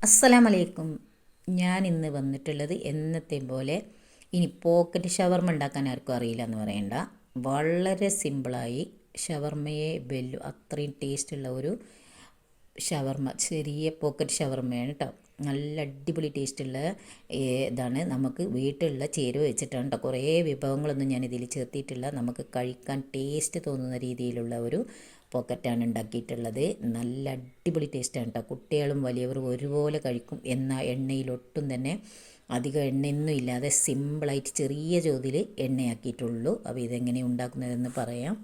അസ്സലാമലൈക്കും. ഞാൻ ഇന്ന് വന്നിട്ടുള്ളത് എന്നത്തെ പോലെ ഇനി പോക്കറ്റ് ഷവർമ ഉണ്ടാക്കാൻ ആർക്കും അറിയില്ല എന്ന് പറയണ്ട. വളരെ സിമ്പിളായി ഷവർമയെ വെല്ലു അത്രയും ടേസ്റ്റുള്ള ഒരു ഷവർമ ചെറിയ പോക്കറ്റ് ഷവർമയാണ് കേട്ടോ നല്ല അടിപൊളി ടേസ്റ്റുള്ള ഇതാണ്. നമുക്ക് വീട്ടിലുള്ള ചേരുവ വെച്ചിട്ടാണ് കേട്ടോ കുറേ വിഭവങ്ങളൊന്നും ഞാൻ ഇതിൽ ചേർത്തിയിട്ടില്ല നമുക്ക് കഴിക്കാൻ ടേസ്റ്റ് തോന്നുന്ന രീതിയിലുള്ള ഒരു പോക്കറ്റാണ് ഉണ്ടാക്കിയിട്ടുള്ളത്. നല്ല അടിപൊളി ടേസ്റ്റാണ് കേട്ടോ കുട്ടികളും വലിയവരും ഒരുപോലെ കഴിക്കും. എന്നാൽ എണ്ണയിലൊട്ടും തന്നെ അധികം എണ്ണയൊന്നും ഇല്ലാതെ സിമ്പിളായിട്ട് ചെറിയ ചോതിൽ എണ്ണയാക്കിയിട്ടുള്ളൂ. അപ്പോൾ ഇതെങ്ങനെ ഉണ്ടാക്കുന്നതെന്ന് പറയാം.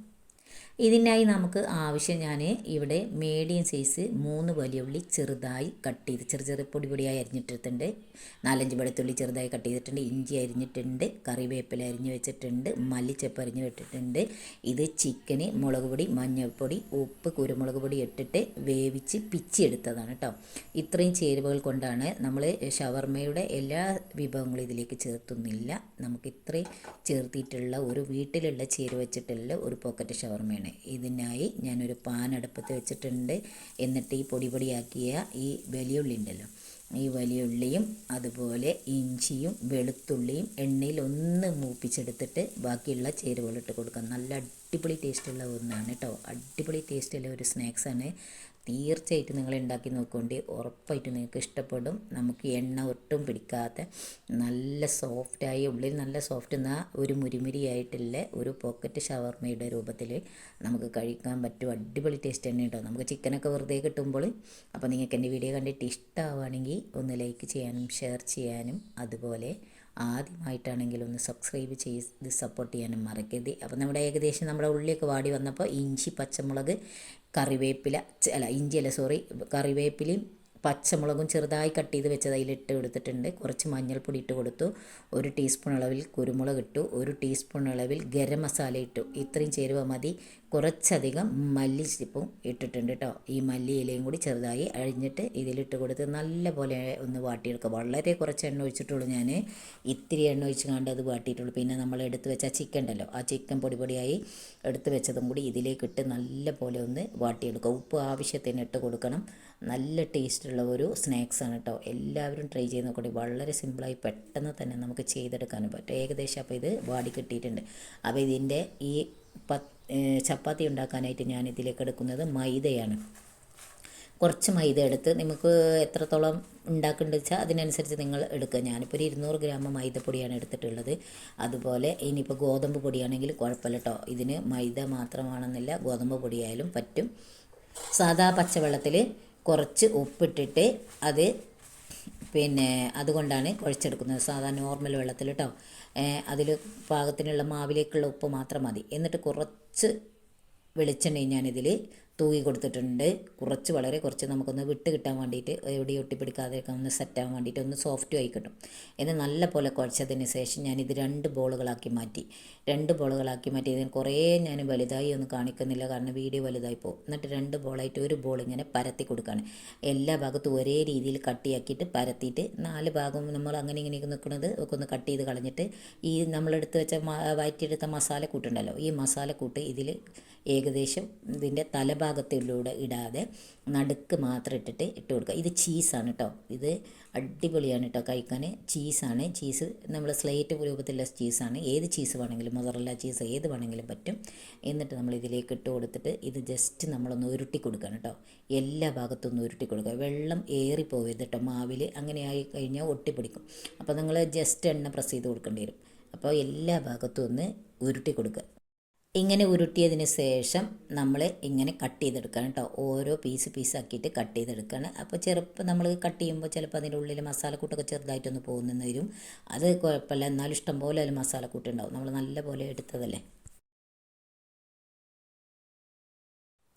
ഇതിനായി നമുക്ക് ആവശ്യം ഞാൻ ഇവിടെ മീഡിയം സൈസ് മൂന്ന് വലിയ ഉള്ളി ചെറുതായി കട്ട് ചെയ്ത് ചെറു ചെറു പൊടി പൊടിയായി അരിഞ്ഞിട്ടിട്ടുണ്ട്. നാലഞ്ച് വെളുത്തുള്ളി ചെറുതായി കട്ട് ചെയ്തിട്ടുണ്ട്. ഇഞ്ചി അരിഞ്ഞിട്ടുണ്ട്. കറിവേപ്പില അരിഞ്ഞ് വെച്ചിട്ടുണ്ട്. മല്ലിച്ചപ്പ് അരിഞ്ഞ് വെച്ചിട്ടുണ്ട് ഇത് ചിക്കന് മുളക് പൊടി മഞ്ഞൾപ്പൊടി ഉപ്പ് കുരുമുളക് പൊടി ഇട്ടിട്ട് വേവിച്ച് പിച്ചെടുത്തതാണ് കേട്ടോ ഇത്രയും ചേരുവകൾ കൊണ്ടാണ് നമ്മൾ ഷവർമയുടെ എല്ലാ വിഭവങ്ങളും ഇതിലേക്ക് ചേർത്തുന്നില്ല. നമുക്ക് ഇത്രയും ചേർത്തിട്ടുള്ള ഒരു വീട്ടിലുള്ള ചേരുവ വെച്ചിട്ടുള്ള ഒരു പോക്കറ്റ് ഷവർമയാണ്. ഇതിനായി ഞാനൊരു പാൻ അടുപ്പത്ത് വെച്ചിട്ടുണ്ട്. എന്നിട്ട് ഈ പൊടി പൊടിയാക്കിയ ഈ വലിയുള്ളി ഉണ്ടല്ലോ ഈ വലിയുള്ളിയും അതുപോലെ ഇഞ്ചിയും വെളുത്തുള്ളിയും എണ്ണയിൽ ഒന്ന് മൂപ്പിച്ചെടുത്തിട്ട് ബാക്കിയുള്ള ചേരുവകൾ ഇട്ട് കൊടുക്കാം. നല്ല അടിപൊളി ടേസ്റ്റുള്ള ഒന്നാണ് കേട്ടോ അടിപൊളി ടേസ്റ്റുള്ള ഒരു സ്നാക്സാണ് തീർച്ചയായിട്ടും നിങ്ങൾ ഉണ്ടാക്കി നോക്കുകൊണ്ട് ഉറപ്പായിട്ടും നിങ്ങൾക്ക് ഇഷ്ടപ്പെടും. നമുക്ക് എണ്ണ ഒട്ടും പിടിക്കാത്ത നല്ല സോഫ്റ്റായി ഉള്ളിൽ നല്ല സോഫ്റ്റ് എന്നാൽ ഒരു മുരിമുരിയായിട്ടുള്ള ഒരു പോക്കറ്റ് ഷവർമയുടെ രൂപത്തിൽ നമുക്ക് കഴിക്കാൻ പറ്റും. അടിപൊളി ടേസ്റ്റ് തന്നെ ഉണ്ടാവും നമുക്ക് ചിക്കനൊക്കെ വെറുതെ കിട്ടുമ്പോൾ അപ്പോൾ നിങ്ങൾക്ക് എന്റെ വീഡിയോ കണ്ടിട്ട് ഇഷ്ടമാവുകയാണെങ്കിൽ ഒന്ന് ലൈക്ക് ചെയ്യാനും ഷെയർ ചെയ്യാനും അതുപോലെ ആദ്യമായിട്ടാണെങ്കിൽ ഒന്ന് സബ്സ്ക്രൈബ് ചെയ്ത് സപ്പോർട്ട് ചെയ്യാനും മറക്കരുത്. അപ്പോൾ നമ്മുടെ ഏകദേശം നമ്മുടെ ഉള്ളിയൊക്കെ വാടി വന്നപ്പോൾ ഇഞ്ചി പച്ചമുളക് കറിവേപ്പില അല്ല ഇഞ്ചി അല്ല സോറി കറിവേപ്പിലയും പച്ചമുളകും ചെറുതായി കട്ട് ചെയ്ത് വെച്ചത് അതിലിട്ട് കൊടുത്തിട്ടുണ്ട് കുറച്ച് മഞ്ഞൾപ്പൊടി ഇട്ട് കൊടുത്തു. ഒരു ടീസ്പൂൺ അളവിൽ കുരുമുളക് ഇട്ടു. ഒരു ടീസ്പൂൺ അളവിൽ ഗരം മസാല ഇട്ടു. ഇത്രയും ചേരുവ മതി. കുറച്ചധികം മല്ലി ചിപ്പും ഇട്ടിട്ടുണ്ട് കേട്ടോ ഈ മല്ലി ഇലയും കൂടി ചെറുതായി അഴിഞ്ഞിട്ട് ഇതിലിട്ട് കൊടുത്ത് നല്ല പോലെ ഒന്ന് വാട്ടിയെടുക്കുക. വളരെ കുറച്ച് എണ്ണ ഒഴിച്ചിട്ടുള്ളൂ ഞാൻ ഇത്തിരി എണ്ണ ഒഴിച്ച് കണ്ട് അത് വാട്ടിയിട്ടുള്ളൂ. പിന്നെ നമ്മൾ എടുത്ത് വെച്ച ചിക്കൻ ഉണ്ടല്ലോ. ആ ചിക്കൻ പൊടി പൊടിയായി എടുത്ത് വെച്ചതും കൂടി ഇതിലേക്ക് ഇട്ട് നല്ല പോലെ ഒന്ന് വാട്ടിയെടുക്കുക. ഉപ്പ് ആവശ്യത്തിന് ഇട്ട് കൊടുക്കണം. നല്ല ടേസ്റ്റുള്ള ഒരു സ്നാക്സാണ് കേട്ടോ എല്ലാവരും ട്രൈ ചെയ്ത് നോക്കട്ടെ. വളരെ സിമ്പിളായി പെട്ടെന്ന് തന്നെ നമുക്ക് ചെയ്തെടുക്കാനും പറ്റും. ഏകദേശം അപ്പോൾ ഇത് വാടി കിട്ടിയിട്ടുണ്ട്. അപ്പോൾ ഇതിന്റെ ഈ പത്ത് ചപ്പാത്തി ഉണ്ടാക്കാനായിട്ട് ഞാൻ ഇതിലേക്ക് എടുക്കുന്നത് മൈദയാണ്. കുറച്ച് മൈദ എടുത്ത് നിങ്ങൾക്ക് എത്രത്തോളം ഉണ്ടാക്കേണ്ടത് വെച്ചാൽ അതിനനുസരിച്ച് നിങ്ങൾ എടുക്കുക. ഞാനിപ്പോൾ ഒരു ഇരുന്നൂറ് ഗ്രാം മൈദപ്പൊടിയാണ് എടുത്തിട്ടുള്ളത്. അതുപോലെ ഇനിയിപ്പോൾ ഗോതമ്പ് പൊടിയാണെങ്കിൽ കുഴപ്പമില്ല കേട്ടോ ഇതിന് മൈദ മാത്രമാണെന്നില്ല ഗോതമ്പ് പൊടിയായാലും പറ്റും. സാധാ പച്ചവെള്ളത്തിൽ കുറച്ച് ഉപ്പിട്ടിട്ട് അത് പിന്നെ അതുകൊണ്ടാണ് കുഴച്ചെടുക്കുന്നത്. സാധാരണ നോർമൽ വെള്ളത്തിൽ കേട്ടോ അതിൽ പാകത്തിനുള്ള മാവിലേക്കുള്ള ഉപ്പ് മാത്രം മതി. എന്നിട്ട് കുറച്ച് വെളിച്ചെണ്ണയും ഞാനിതിൽ തൂകി കൊടുത്തിട്ടുണ്ട്. കുറച്ച് വളരെ കുറച്ച് നമുക്കൊന്ന് വിട്ട് കിട്ടാൻ വേണ്ടിയിട്ട് എവിടെ ഒട്ടിപ്പിടിക്കാതെ ഒന്ന് സെറ്റാകാൻ വേണ്ടിയിട്ട് ഒന്ന് സോഫ്റ്റ് ആയി കിട്ടും. എന്ന് നല്ല പോലെ കുഴച്ചതിന് ശേഷം ഞാനിത് രണ്ട് ബോളുകളാക്കി മാറ്റി. രണ്ട് ബോളുകളാക്കി മാറ്റി ഇതിന് കുറേ ഞാൻ വലുതായി ഒന്നും കാണിക്കുന്നില്ല. കാരണം വീഡിയോ വലുതായി പോകും. എന്നിട്ട് രണ്ട് ബോളായിട്ട് ഒരു ബോൾ ഇങ്ങനെ പരത്തി കൊടുക്കുകയാണ് എല്ലാ ഭാഗത്തും ഒരേ രീതിയിൽ കട്ടിയാക്കിയിട്ട് പരത്തിയിട്ട് നാല് ഭാഗം നമ്മൾ അങ്ങനെ ഇങ്ങനെ നിൽക്കുന്നത് ഒക്കെ ഒന്ന് കട്ട് ചെയ്ത് കളഞ്ഞിട്ട് ഈ നമ്മളെടുത്ത് വെച്ച വയറ്റിയെടുത്ത മസാലക്കൂട്ടുണ്ടല്ലോ ഈ മസാല കൂട്ട് ഇതിൽ ഏകദേശം ഇതിന്റെ തലഭാഗത്തിലൂടെ ഇടാതെ നടുക്ക് മാത്രം ഇട്ടിട്ട് ഇട്ട് കൊടുക്കുക. ഇത് ചീസാണ് കേട്ടോ ഇത് അടിപൊളിയാണ് കേട്ടോ കഴിക്കാൻ. ചീസാണ് ചീസ് നമ്മൾ സ്ലേറ്റ് രൂപത്തിലുള്ള ചീസാണ് ഏത് ചീസ് വേണമെങ്കിലും മൊസറല്ല ചീസ് ഏത് വേണമെങ്കിലും പറ്റും. എന്നിട്ട് നമ്മൾ ഇതിലേക്ക് ഇട്ട് കൊടുത്തിട്ട് ഇത് ജസ്റ്റ് നമ്മളൊന്ന് ഉരുട്ടി കൊടുക്കണം കേട്ടോ എല്ലാ ഭാഗത്തും ഉരുട്ടി കൊടുക്കുക. വെള്ളം ഏറി ഏറിപ്പോവരുത് കേട്ടോ മാവിൽ അങ്ങനെ ആയി കഴിഞ്ഞാൽ ഒട്ടിപ്പിടിക്കും അപ്പോൾ നിങ്ങൾ ജസ്റ്റ് എണ്ണ പ്രസ് ചെയ്ത് കൊടുക്കേണ്ടി വരും. അപ്പോൾ എല്ലാ ഭാഗത്തും ഒന്ന് ഉരുട്ടി കൊടുക്കുക. ഇങ്ങനെ ഉരുട്ടിയതിന് ശേഷം നമ്മൾ ഇങ്ങനെ കട്ട് ചെയ്തെടുക്കണം കേട്ടോ ഓരോ പീസ് പീസാക്കിയിട്ട് കട്ട് ചെയ്തെടുക്കണം. അപ്പോൾ ചെറുപ്പം നമ്മൾ കട്ട് ചെയ്യുമ്പോൾ ചിലപ്പോൾ അതിന്റെ ഉള്ളിൽ മസാലക്കൂട്ടൊക്കെ ചെറുതായിട്ടൊന്ന് പോകുന്നെന്ന് വരും. അത് കുഴപ്പമില്ല എന്നാലും ഇഷ്ടം പോലെ അതിൽ മസാലക്കൂട്ട് ഉണ്ടാവും. നമ്മൾ നല്ല പോലെ എടുത്തതല്ലേ?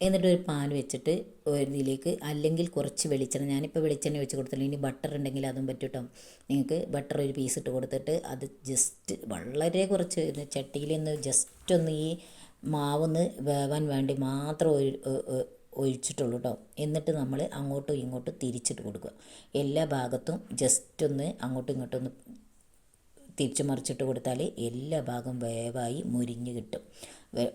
എന്നിട്ട് ഒരു പാൻ വെച്ചിട്ട് ഇതിലേക്ക് അല്ലെങ്കിൽ കുറച്ച് വെളിച്ചെണ്ണ ഞാനിപ്പോൾ വെളിച്ചെണ്ണ വെച്ച് കൊടുത്തില്ല ഇനി ബട്ടർ ഉണ്ടെങ്കിൽ അതും പറ്റും നിങ്ങൾക്ക് ബട്ടർ ഒരു പീസ് ഇട്ട് കൊടുത്തിട്ട് അത് ജസ്റ്റ് വളരെ കുറച്ച് ചട്ടിയിൽ നിന്ന് ജസ്റ്റ് ഒന്ന് ഈ മാവൊന്ന് വേവാൻ വേണ്ടി മാത്രം ഒഴിച്ചിട്ടുള്ളൂ കേട്ടോ എന്നിട്ട് നമ്മൾ അങ്ങോട്ടും ഇങ്ങോട്ടും തിരിച്ചിട്ട് കൊടുക്കുക. എല്ലാ ഭാഗത്തും ജസ്റ്റ് ഒന്ന് അങ്ങോട്ടും ഇങ്ങോട്ടും ഒന്ന് തിരിച്ചു മറിച്ചിട്ട് കൊടുത്താൽ എല്ലാ ഭാഗവും വേവായി മുരിഞ്ഞ് കിട്ടും.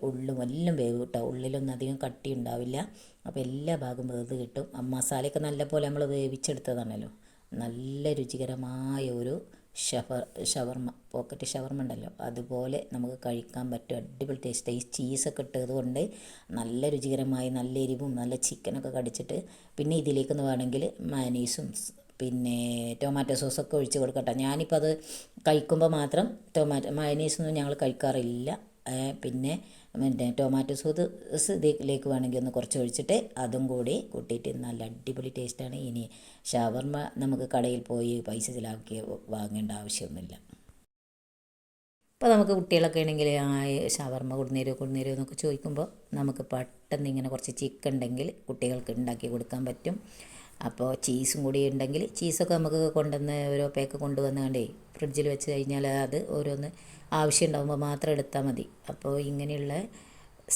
ഉള്ളും എല്ലാം വേവ് കിട്ടും ഉള്ളിലൊന്നും അധികം കട്ടി ഉണ്ടാവില്ല. അപ്പോൾ എല്ലാ ഭാഗവും വേവ് കിട്ടും. മസാലയൊക്കെ നല്ലപോലെ നമ്മൾ വേവിച്ചെടുത്തതാണല്ലോ. നല്ല രുചികരമായ ഒരു ഷവർ ഷവർമ പോക്കറ്റ് ഷവർമ ഉണ്ടല്ലോ അതുപോലെ നമുക്ക് കഴിക്കാൻ പറ്റും അടിപൊളി ടേസ്റ്റ് ഈ ചീസൊക്കെ ഇട്ടത് കൊണ്ട് നല്ല രുചികരമായി നല്ല എരിവും നല്ല ചിക്കനൊക്കെ കടിച്ചിട്ട് പിന്നെ ഇതിലേക്കെന്ന് വേണമെങ്കിൽ മയനീസും പിന്നെ ടൊമാറ്റോ സോസൊക്കെ ഒഴിച്ച് കൊടുക്കട്ടെ. ഞാനിപ്പോൾ അത് കഴിക്കുമ്പോൾ മാത്രം ടൊമാറ്റോ മയനീസൊന്നും ഞങ്ങൾ കഴിക്കാറില്ല. പിന്നെ മറ്റേ ടൊമാറ്റോ സോസ് ഇതിലേക്ക് വേണമെങ്കിൽ ഒന്ന് കുറച്ച് ഒഴിച്ചിട്ട് അതും കൂടി കൂട്ടിയിട്ട് നല്ല അടിപൊളി ടേസ്റ്റാണ് ഇനി ഷവർമ നമുക്ക് കടയിൽ പോയി പൈസ ചിലവാക്കി വാങ്ങേണ്ട ആവശ്യമൊന്നുമില്ല. ഇപ്പോൾ നമുക്ക് കുട്ടികളൊക്കെ ആണെങ്കിൽ ആ ഷവർമ്മ കൊടുന്നേരോ കൊടുന്നേരോ എന്നൊക്കെ ചോദിക്കുമ്പോൾ നമുക്ക് പെട്ടെന്ന് ഇങ്ങനെ കുറച്ച് ചിക്കൻ ഉണ്ടെങ്കിൽ കുട്ടികൾക്ക് ഉണ്ടാക്കി കൊടുക്കാൻ പറ്റും. അപ്പോൾ ചീസും കൂടി ഉണ്ടെങ്കിൽ ചീസൊക്കെ നമുക്ക് കൊണ്ടുവന്ന് ഓരോ പേക്ക് കൊണ്ടുവന്ന് കണ്ടേ ഫ്രിഡ്ജിൽ വെച്ച് കഴിഞ്ഞാൽ അത് ഓരോന്ന് ആവശ്യം ഉണ്ടാകുമ്പോൾ മാത്രം എടുത്താൽ മതി. അപ്പോൾ ഇങ്ങനെയുള്ള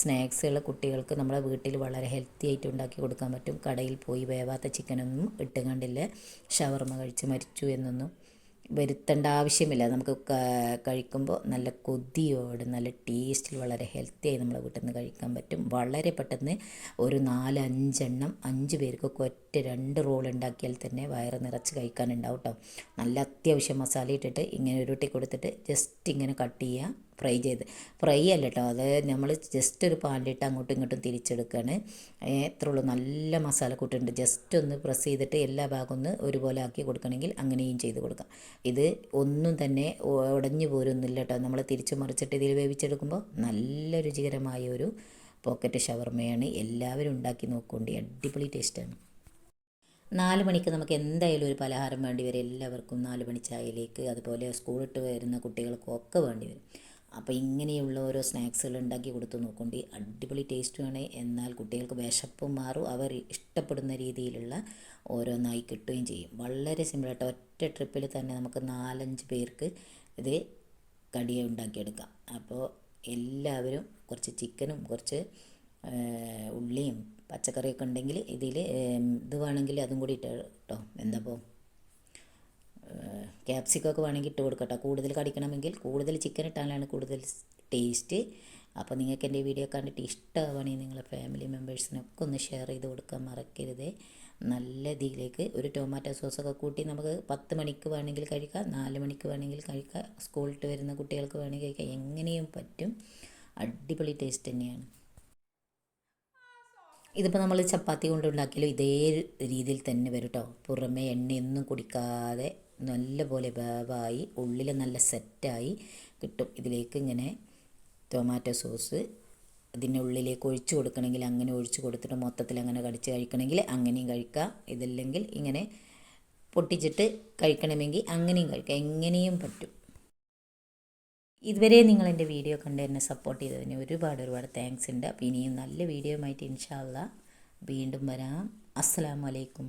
സ്നാക്സുകൾ കുട്ടികൾക്ക് നമ്മളെ വീട്ടിൽ വളരെ ഹെൽത്തി ആയിട്ട് ഉണ്ടാക്കി കൊടുക്കാൻ പറ്റും. കടയിൽ പോയി വേവാത്ത ചിക്കനൊന്നും ഇട്ട് കണ്ടില്ല ഷവർമ കഴിച്ച് മരിച്ചു എന്നൊന്നും. വരുത്തേണ്ട ആവശ്യമില്ല. നമുക്ക് കഴിക്കുമ്പോൾ നല്ല കൊതിയോട് നല്ല ടേസ്റ്റിൽ വളരെ ഹെൽത്തിയായി നമ്മളെ വീട്ടിൽ നിന്ന് കഴിക്കാൻ പറ്റും. വളരെ പെട്ടെന്ന് ഒരു നാല് അഞ്ചെണ്ണം അഞ്ച് പേർക്കൊക്കെ ഒറ്റ രണ്ട് റോൾ ഉണ്ടാക്കിയാൽ തന്നെ വയറ് നിറച്ച് കഴിക്കാനുണ്ടാവും കേട്ടോ നല്ല അത്യാവശ്യം മസാല ഇട്ടിട്ട് ഇങ്ങനെ ഉരുട്ടി കൊടുത്തിട്ട് ജസ്റ്റ് ഇങ്ങനെ കട്ട് ചെയ്യുക ഫ്രൈ ചെയ്ത്. ഫ്രൈ അല്ല കേട്ടോ അത് നമ്മൾ ജസ്റ്റ് ഒരു പാലിലിട്ട് അങ്ങോട്ടും ഇങ്ങോട്ടും തിരിച്ചെടുക്കുകയാണ് എത്ര ഉള്ളൂ. നല്ല മസാല കൂട്ടുണ്ട് ജസ്റ്റ് ഒന്ന് പ്രസ് ചെയ്തിട്ട് എല്ലാ ഭാഗം ഒന്ന് ഒരുപോലെ ആക്കി കൊടുക്കണമെങ്കിൽ അങ്ങനെയും ചെയ്ത് കൊടുക്കാം. ഇത് ഒന്നും തന്നെ ഉടഞ്ഞു പോരൊന്നുമില്ല കേട്ടോ നമ്മൾ തിരിച്ചു മറിച്ചിട്ട് ഇതിൽ വേവിച്ചെടുക്കുമ്പോൾ നല്ല രുചികരമായ ഒരു പോക്കറ്റ് ഷവർമയാണ് എല്ലാവരും ഉണ്ടാക്കി നോക്കുകൊണ്ട് അടിപൊളി ടേസ്റ്റാണ് നാല് മണിക്ക് നമുക്ക് എന്തായാലും ഒരു പലഹാരം വേണ്ടി വരും. എല്ലാവർക്കും നാല് മണി ചായയിലേക്ക് അതുപോലെ സ്കൂളിട്ട് വരുന്ന കുട്ടികൾക്കും ഒക്കെ വേണ്ടി വരും. അപ്പോൾ ഇങ്ങനെയുള്ള ഓരോ സ്നാക്സുകൾ ഉണ്ടാക്കി കൊടുത്ത് നോക്കൊണ്ട് അടിപൊളി ടേസ്റ്റുമാണ് എന്നാൽ കുട്ടികൾക്ക് വിശപ്പും മാറും. അവർ ഇഷ്ടപ്പെടുന്ന രീതിയിലുള്ള ഓരോന്നായി കിട്ടുകയും ചെയ്യും. വളരെ സിമ്പിളായിട്ട് ഒറ്റ ട്രിപ്പിൽ തന്നെ നമുക്ക് നാലഞ്ച് പേർക്ക് ഇത് കടിയെ ഉണ്ടാക്കിയെടുക്കാം. അപ്പോൾ എല്ലാവരും കുറച്ച് ചിക്കനും കുറച്ച് ഉള്ളിയും പച്ചക്കറിയൊക്കെ ഉണ്ടെങ്കിൽ ഇതിൽ ഇത് വേണമെങ്കിൽ അതും കൂടി ഇട്ടോ എന്താ ഇപ്പോൾ ക്യാപ്സിക്കൊക്കെ വേണമെങ്കിൽ ഇട്ട് കൊടുക്കട്ടോ. കൂടുതൽ കടിക്കണമെങ്കിൽ കൂടുതൽ ചിക്കൻ ഇട്ടാലാണ് കൂടുതൽ ടേസ്റ്റ് അപ്പോൾ നിങ്ങൾക്ക് എന്റെ വീഡിയോ കണ്ടിട്ട് ഇഷ്ടമാവുകയാണെങ്കിൽ നിങ്ങളെ ഫാമിലി മെമ്പേഴ്സിനൊക്കെ ഒന്ന് ഷെയർ ചെയ്ത് കൊടുക്കാൻ മറക്കരുത്. നല്ല ഇതിലേക്ക് ഒരു ടൊമാറ്റോ സോസൊക്കെ കൂട്ടി നമുക്ക് പത്ത് മണിക്ക് വേണമെങ്കിൽ കഴിക്കാം നാല് മണിക്ക് വേണമെങ്കിൽ കഴിക്കാം. സ്കൂളിട്ട് വരുന്ന കുട്ടികൾക്ക് വേണമെങ്കിൽ കഴിക്കാം. എങ്ങനെയും പറ്റും. അടിപൊളി ടേസ്റ്റ് തന്നെയാണ്. ഇതിപ്പോൾ നമ്മൾ ചപ്പാത്തി കൊണ്ട് ഉണ്ടാക്കിയാലും ഇതേ രീതിയിൽ തന്നെ വരും കേട്ടോ പുറമേ എണ്ണയൊന്നും കുടിക്കാതെ നല്ലപോലെ വേവായി ഉള്ളിൽ നല്ല സെറ്റായി കിട്ടും. ഇതിലേക്ക് ഇങ്ങനെ ടൊമാറ്റോ സോസ് ഇതിന്റെ ഉള്ളിലേക്ക് ഒഴിച്ചു കൊടുക്കണമെങ്കിൽ അങ്ങനെ ഒഴിച്ചു കൊടുത്തിട്ട് മൊത്തത്തിൽ അങ്ങനെ കടിച്ച് കഴിക്കണമെങ്കിൽ അങ്ങനെയും കഴിക്കാം. ഇതല്ലെങ്കിൽ ഇങ്ങനെ പൊട്ടിച്ചിട്ട് കഴിക്കണമെങ്കിൽ അങ്ങനെയും കഴിക്കാം. എങ്ങനെയും പറ്റും. ഇതുവരെ നിങ്ങൾ എന്റെ വീഡിയോ കണ്ട് എന്നെ സപ്പോർട്ട് ചെയ്തതിന് ഒരുപാട് ഒരുപാട് താങ്ക്സ് ഉണ്ട്. അപ്പോൾ ഇനിയും നല്ല വീഡിയോ ആയിട്ട് ഇൻഷാല്ല വീണ്ടും വരാം. അസ്സാം അലൈക്കും.